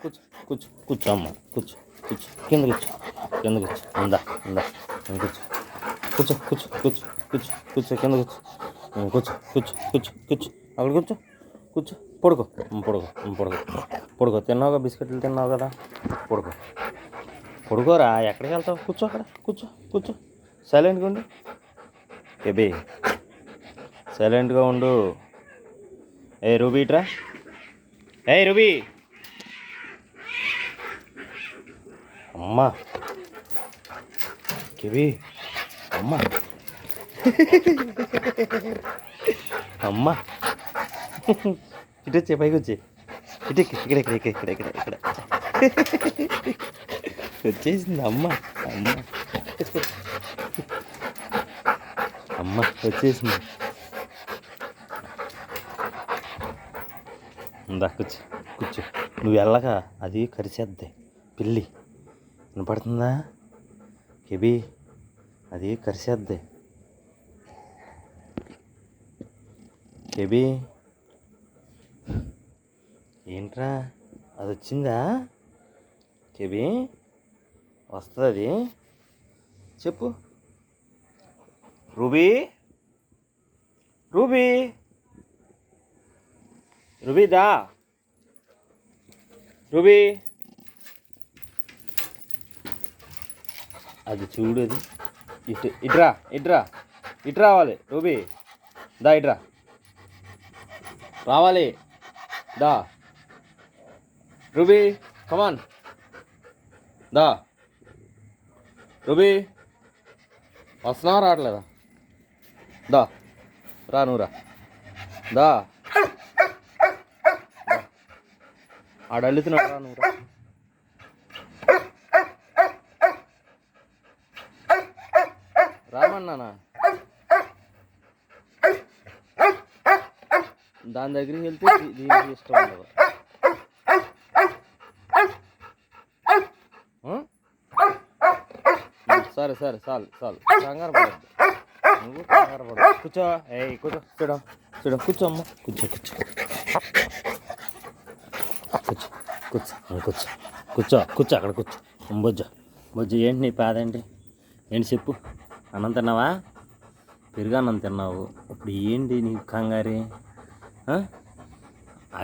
కూర్చో కూర్చో కూర్చో అమ్మ కూర్చో కూర్చో కింద కూర్చో కింద కూర్చో ఉందా ఉందా కూర్చో కూర్చో కూర్చో కూర్చో కూర్చో కూర్చో కింద కూర్చో కూర్చో కూర్చో కూర్చో కూర్చో అక్కడ కూర్చో కూర్చో పడుకో పడుకో పడుకో పడుకో తిన్నావుగా బిస్కెట్లు తిన్నావు కదా పడుకో పడుకోరా ఎక్కడికి వెళ్తావు కూర్చో అక్కడ కూర్చో కూర్చో సైలెంట్గా ఉండి ఏబి సైలెంట్గా ఉండు. ఏ రూబీ ట్రా ఏ రూబీ. అమ్మా. కివి అమ్మా. అమ్మా. ఇటు వచ్చే పైకి వచ్చే. ఇటు ఇక్కడ ఇక్కడ ఇక్కడ ఇక్కడ ఇక్కడ ఇక్కడ. వచ్చేసింది అమ్మ. అమ్మ. అమ్మ వచ్చేసింది ఇందా కూర్చో కూర్చో. నువ్వు వెళ్ళగా అది కరిచేద్ది. పిల్లి వినపడుతుందా? కెబీ అది కరిసేద్ది కెబీ ఏంట్రా? అది వచ్చిందా కెబీ వస్తుంది అది. చెప్పు. రూబీ రూబీ రుబీదా రూబీ. అది చూడు అది. ఇటు ఇట్రా ఇట్రా ఇటు రావాలి రూబీ. దా ఇట్రా. రావాలి. దా. రూబీ కమాన్ దా. రూబీ. వస్తున్నావా రావట్లేదా? దా. రా నువ్వు రా దా. ఆడ అల్లుతున్నాడు రా నువ్వు రా రామన్నానా దాని దగ్గరికి వెళ్తే దీ- దీనికి ఇష్టం ఉండదు. సరే సరే చాలు చాలు. కంగారు పడద్దు. నువ్వు కంగారు కూర్చో. ఏ కూర్చో. చూడ చూడ. కూర్చో అమ్మ. కూర్చో కూర్చో. కూర్చో కూర్చో కూర్చో. కూర్చో కూర్చో అక్కడ కూర్చో. బొజ్జ. బొజ్జ ఏంటి నీ పేద ఏంటి ఏంటి చెప్పు. అన్నం తిన్నావా? పెరుగన్నం తిన్నావు. ఇప్పుడు ఏంటి నీ కంగారి? ఆ?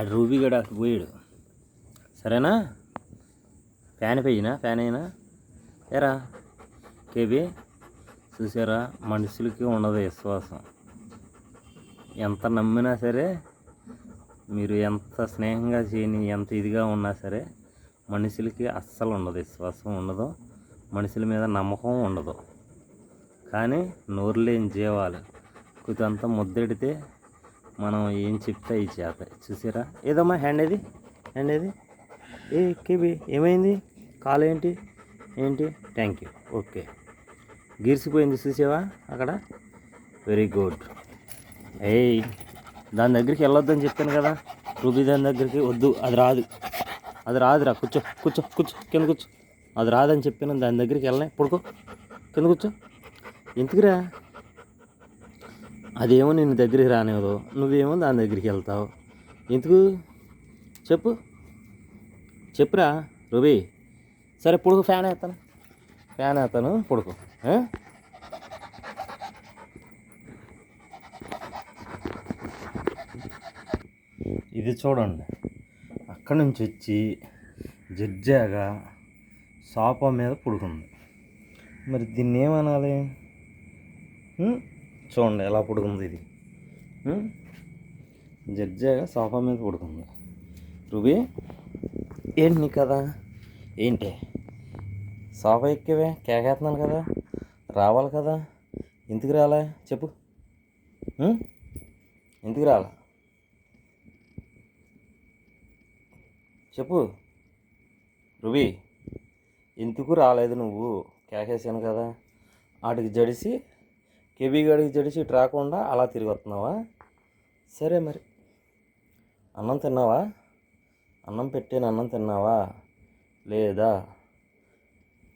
రూబీ గడ అటు పోయాడు. సరేనా? ఫ్యాన్ పోయినా? ఫ్యాన్ అయినా? ఎరా కేబీ? చూసారా? మనుషులకి ఉండదు విశ్వాసం. ఎంత నమ్మినా సరే మీరు ఎంత స్నేహంగా చేయని ఎంత ఇదిగా ఉన్నా సరే మనుషులకి అస్సలు ఉండదు విశ్వాసం ఉండదు. మనుషుల మీద నమ్మకం ఉండదు. కానీ నోరు లేని జీవాలు కొంచెంత ముద్దెడితే మనం ఏం చెప్తే ఈ చేత చూసారా? ఏదమ్మా హ్యాండ్ ఏది? హ్యాండ్ ఏది? ఏ కేబీ ఏమైంది? కాలు ఏంటి? ఏంటి? Thank you. ఓకే. గీర్చిపోయింది చూసావా అక్కడ? వెరీ గుడ్ ఏయ్ దాని దగ్గరికి వెళ్ళొద్దని చెప్పాను కదా. రూబీ దాని దగ్గరికి వద్దు అది రాదు. అది రాదురా కూర్చో కూర్చో కూర్చో కింద కూర్చో. అది రాదని చెప్పాను దాని దగ్గరికి వెళ్ళనే పడుకో. కింద కూర్చో. ఎందుకురా? అదేమో నిన్ను దగ్గరికి రానివ్వదు నువ్వేమో దాని దగ్గరికి వెళ్తావు. ఎందుకు? చెప్పు. చెప్పురా రూబీ సరే పొడుగు ఫ్యాన్ వేస్తాను. ఫ్యాన్ అతను పొడుకు ఇది చూడండి. అక్కడి నుంచి వచ్చి జడ్జాగా సోఫా మీద పడుకుంది మరి దీన్ని ఏమనాలి? చూడండి ఎలా పడుకుంది ఇది. జడ్జాగా సోఫా మీద పడుకుంది రుబీ ఏంటి నీ కదా ఏంటి? సోఫా ఎక్కివే? కేకేస్తున్నాను కదా. రావాలి కదా. ఎందుకు రాలే? చెప్పు. ఎందుకు రాలే? చెప్పు. రువి ఎందుకు రాలేదు నువ్వు? కేకేసాను కదా. వాటికి జడిసి కెబీ గడికి జడిసి ఇటు రాకుండా అలా తిరిగి వస్తున్నావా? సరే మరి. అన్నం తిన్నావా? అన్నం పెట్టాను అన్నం తిన్నావా? లేదా?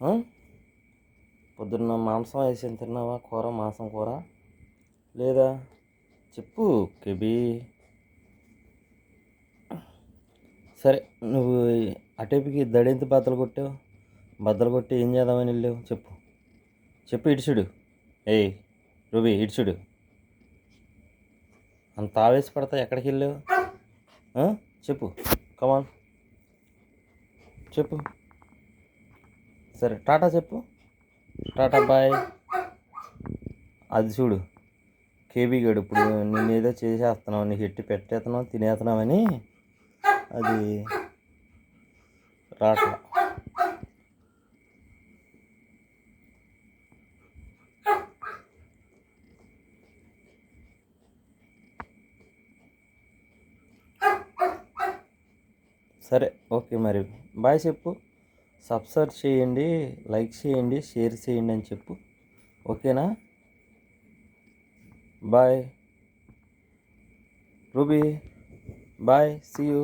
పొద్దున్న మాంసం వేసి తిన్నావా? కూర మాంసం కూర? లేదా? చెప్పు కెబీ. సరే నువ్వు అటేపుకి దడింత బద్దలు కొట్టావు. బద్దలు కొట్టి ఏం చేద్దామని వెళ్ళావు? చెప్పు. చెప్పు ఇడిచుడు ఏయ్ రూబీ ఇడిచుడు అంత ఆవేశపడతా ఎక్కడికి వెళ్ళావు? చెప్పు. కమాన్ చెప్పు. సరే టాటా చెప్పు. Tata bye. అది చూడు. కేబీ గడు ఇప్పుడు నేను ఏదో చేసేస్తున్నావు నీకు ఎట్టి పెట్టేస్తున్నావు తినేస్తున్నామని అది రాట్లా. సరే ఓకే మరి. బాయ్ చెప్పు. సబ్స్క్రైబ్ చేయండి లైక్ చేయండి షేర్ చేయండి అని చెప్పు. ఓకేనా? Bye. Ruby bye. See you.